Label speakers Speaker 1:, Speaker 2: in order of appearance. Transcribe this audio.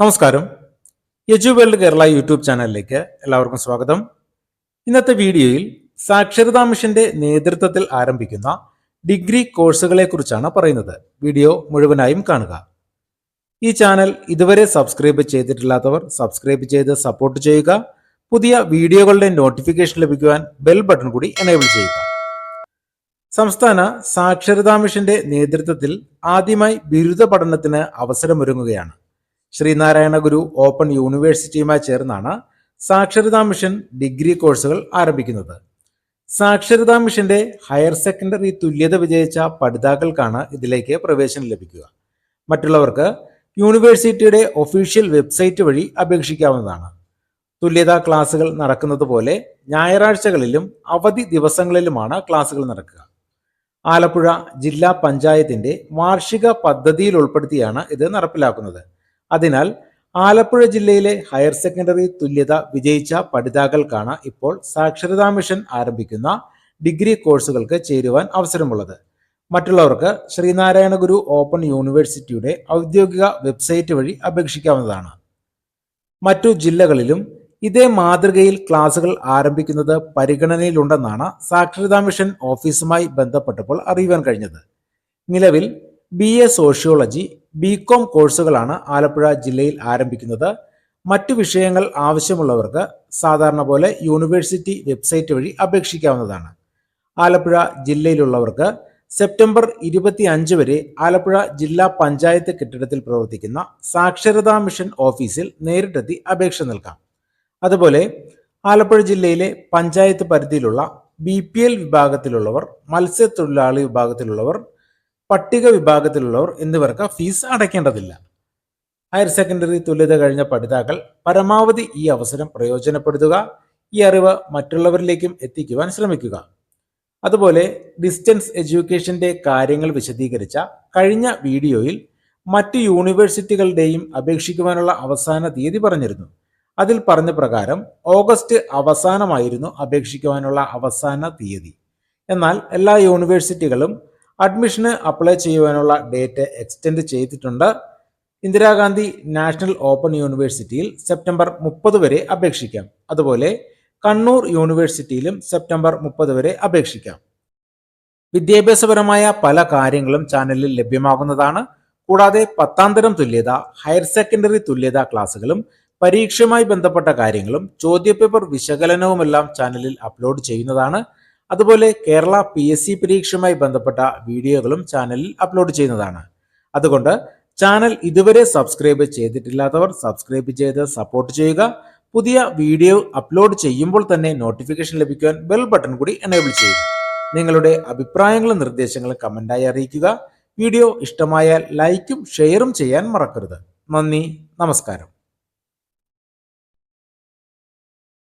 Speaker 1: നമസ്കാരം. യജു world Kerala YouTube ചാനലിലേക്ക് എല്ലാവർക്കും സ്വാഗതം. ഇന്നത്തെ വീഡിയോയിൽ സാക്ഷരതാ മിഷന്റെ നേതൃത്വത്തിൽ ആരംഭിക്കുന്ന ഡിഗ്രി കോഴ്സുകളെ കുറിച്ചാണ് പറയുന്നത്. വീഡിയോ മുഴുവനായും കാണുക. ഈ ചാനൽ ഇതുവരെ സബ്സ്ക്രൈബ് ചെയ്തിട്ടില്ലാത്തവർ സബ്സ്ക്രൈബ് ചെയ്ത് സപ്പോർട്ട് ചെയ്യുക. പുതിയ വീഡിയോകളുടെ നോട്ടിഫിക്കേഷൻ ലഭിക്കുവാൻ ബെൽ ബട്ടൺ കൂടി എനേബിൾ ചെയ്യുക. സംസ്ഥാന സാക്ഷരതാ മിഷന്റെ നേതൃത്വത്തിൽ ആദ്യമായി ബിരുദ പഠനത്തിന് അവസരമൊരുങ്ങുകയാണ്. ശ്രീനാരായണ ഗുരു ഓപ്പൺ യൂണിവേഴ്സിറ്റിയുമായി ചേർന്നാണ് സാക്ഷരതാ മിഷൻ ഡിഗ്രി കോഴ്സുകൾ ആരംഭിക്കുന്നത്. സാക്ഷരതാ മിഷന്റെ ഹയർ സെക്കൻഡറി തുല്യത വിജയിച്ച പഠിതാക്കൾക്കാണ് ഇതിലേക്ക് പ്രവേശനം ലഭിക്കുക. മറ്റുള്ളവർക്ക് യൂണിവേഴ്സിറ്റിയുടെ ഒഫീഷ്യൽ വെബ്സൈറ്റ് വഴി അപേക്ഷിക്കാവുന്നതാണ്. തുല്യതാ ക്ലാസുകൾ നടക്കുന്നത് പോലെ ഞായറാഴ്ചകളിലും അവധി ദിവസങ്ങളിലുമാണ് ക്ലാസുകൾ നടക്കുക. ആലപ്പുഴ ജില്ലാ പഞ്ചായത്തിന്റെ വാർഷിക പദ്ധതിയിൽ ഉൾപ്പെടുത്തിയാണ് ഇത് നടപ്പിലാക്കുന്നത്. അതിനാൽ ആലപ്പുഴ ജില്ലയിലെ ഹയർ സെക്കൻഡറി തുല്യത വിജയിച്ച പഠിതാക്കൾക്കാണ് ഇപ്പോൾ സാക്ഷരതാ മിഷൻ ആരംഭിക്കുന്ന ഡിഗ്രി കോഴ്സുകൾക്ക് ചേരുവാൻ അവസരമുള്ളത്. മറ്റുള്ളവർക്ക് ശ്രീനാരായണ ഗുരു ഓപ്പൺ യൂണിവേഴ്സിറ്റിയുടെ ഔദ്യോഗിക വെബ്സൈറ്റ് വഴി അപേക്ഷിക്കാവുന്നതാണ്. മറ്റു ജില്ലകളിലും ഇതേ മാതൃകയിൽ ക്ലാസുകൾ ആരംഭിക്കുന്നത് പരിഗണനയിലുണ്ടെന്നാണ് സാക്ഷരതാ മിഷൻ ഓഫീസുമായി ബന്ധപ്പെട്ടപ്പോൾ അറിയുവാൻ കഴിഞ്ഞത്. നിലവിൽ B A sociology B com കോഴ്സുകളാണ് ആലപ്പുഴ ജില്ലയിൽ ആരംഭിക്കുന്നത്. മറ്റു വിഷയങ്ങൾ ആവശ്യമുള്ളവർക്ക് സാധാരണ പോലെ യൂണിവേഴ്സിറ്റി വെബ്സൈറ്റ് വഴി അപേക്ഷിക്കാവുന്നതാണ്. ആലപ്പുഴ ജില്ലയിലുള്ളവർക്ക് സെപ്റ്റംബർ ഇരുപത്തി അഞ്ച് വരെ ആലപ്പുഴ ജില്ലാ പഞ്ചായത്ത് കെട്ടിടത്തിൽ പ്രവർത്തിക്കുന്ന സാക്ഷരതാ മിഷൻ ഓഫീസിൽ നേരിട്ടെത്തി അപേക്ഷ നൽകാം. അതുപോലെ ആലപ്പുഴ ജില്ലയിലെ പഞ്ചായത്ത് പരിധിയിലുള്ള ബി പി എൽ വിഭാഗത്തിലുള്ളവർ മത്സ്യത്തൊഴിലാളി വിഭാഗത്തിലുള്ളവർ പട്ടിക വിഭാഗത്തിലുള്ളവർ എന്നിവർക്ക് ഫീസ് അടയ്ക്കേണ്ടതില്ല. ഹയർ സെക്കൻഡറി തുല്യത കഴിഞ്ഞ പഠിതാക്കൾ പരമാവധി ഈ അവസരം പ്രയോജനപ്പെടുത്തുക ഈ അറിവ് മറ്റുള്ളവരിലേക്കും എത്തിക്കുവാൻ ശ്രമിക്കുക. അതുപോലെ ഡിസ്റ്റൻസ് എഡ്യൂക്കേഷന്റെ കാര്യങ്ങൾ വിശദീകരിച്ച കഴിഞ്ഞ വീഡിയോയിൽ മറ്റ് യൂണിവേഴ്സിറ്റികളുടെയും അപേക്ഷിക്കുവാനുള്ള അവസാന തീയതി പറഞ്ഞിരുന്നു. അതിൽ പറഞ്ഞ പ്രകാരം ഓഗസ്റ്റ് അവസാനമായിരുന്നു അപേക്ഷിക്കുവാനുള്ള അവസാന തീയതി. എന്നാൽ എല്ലാ യൂണിവേഴ്സിറ്റികളും അഡ്മിഷന് അപ്ലൈ ചെയ്യുവാനുള്ള ഡേറ്റ് എക്സ്റ്റെൻഡ് ചെയ്തിട്ടുണ്ട്. ഇന്ദിരാഗാന്ധി നാഷണൽ ഓപ്പൺ യൂണിവേഴ്സിറ്റിയിൽ സെപ്റ്റംബർ മുപ്പത് വരെ അപേക്ഷിക്കാം. അതുപോലെ കണ്ണൂർ യൂണിവേഴ്സിറ്റിയിലും സെപ്റ്റംബർ മുപ്പത് വരെ അപേക്ഷിക്കാം. വിദ്യാഭ്യാസപരമായ പല കാര്യങ്ങളും ചാനലിൽ ലഭ്യമാകുന്നതാണ്. കൂടാതെ പത്താം തരം തുല്യത ഹയർ സെക്കൻഡറി തുല്യതാ ക്ലാസ്സുകളും പരീക്ഷയുമായി ബന്ധപ്പെട്ട കാര്യങ്ങളും ചോദ്യപേപ്പർ വിശകലനവുമെല്ലാം ചാനലിൽ അപ്ലോഡ് ചെയ്യുന്നതാണ്. അതുപോലെ കേരള പി എസ് സി പരീക്ഷയുമായി ബന്ധപ്പെട്ട വീഡിയോകളും ചാനലിൽ അപ്ലോഡ് ചെയ്യുന്നതാണ്. അതുകൊണ്ട് ചാനൽ ഇതുവരെ സബ്സ്ക്രൈബ് ചെയ്തിട്ടില്ലാത്തവർ സബ്സ്ക്രൈബ് ചെയ്ത് സപ്പോർട്ട് ചെയ്യുക. പുതിയ വീഡിയോ അപ്ലോഡ് ചെയ്യുമ്പോൾ തന്നെ നോട്ടിഫിക്കേഷൻ ലഭിക്കാൻ ബെൽ ബട്ടൺ കൂടി എനേബിൾ ചെയ്യുക. നിങ്ങളുടെ അഭിപ്രായങ്ങളും നിർദ്ദേശങ്ങളും കമന്റായി അറിയിക്കുക. വീഡിയോ ഇഷ്ടമായാൽ ലൈക്കും ഷെയറും ചെയ്യാൻ മറക്കരുത്. നന്ദി നമസ്കാരം.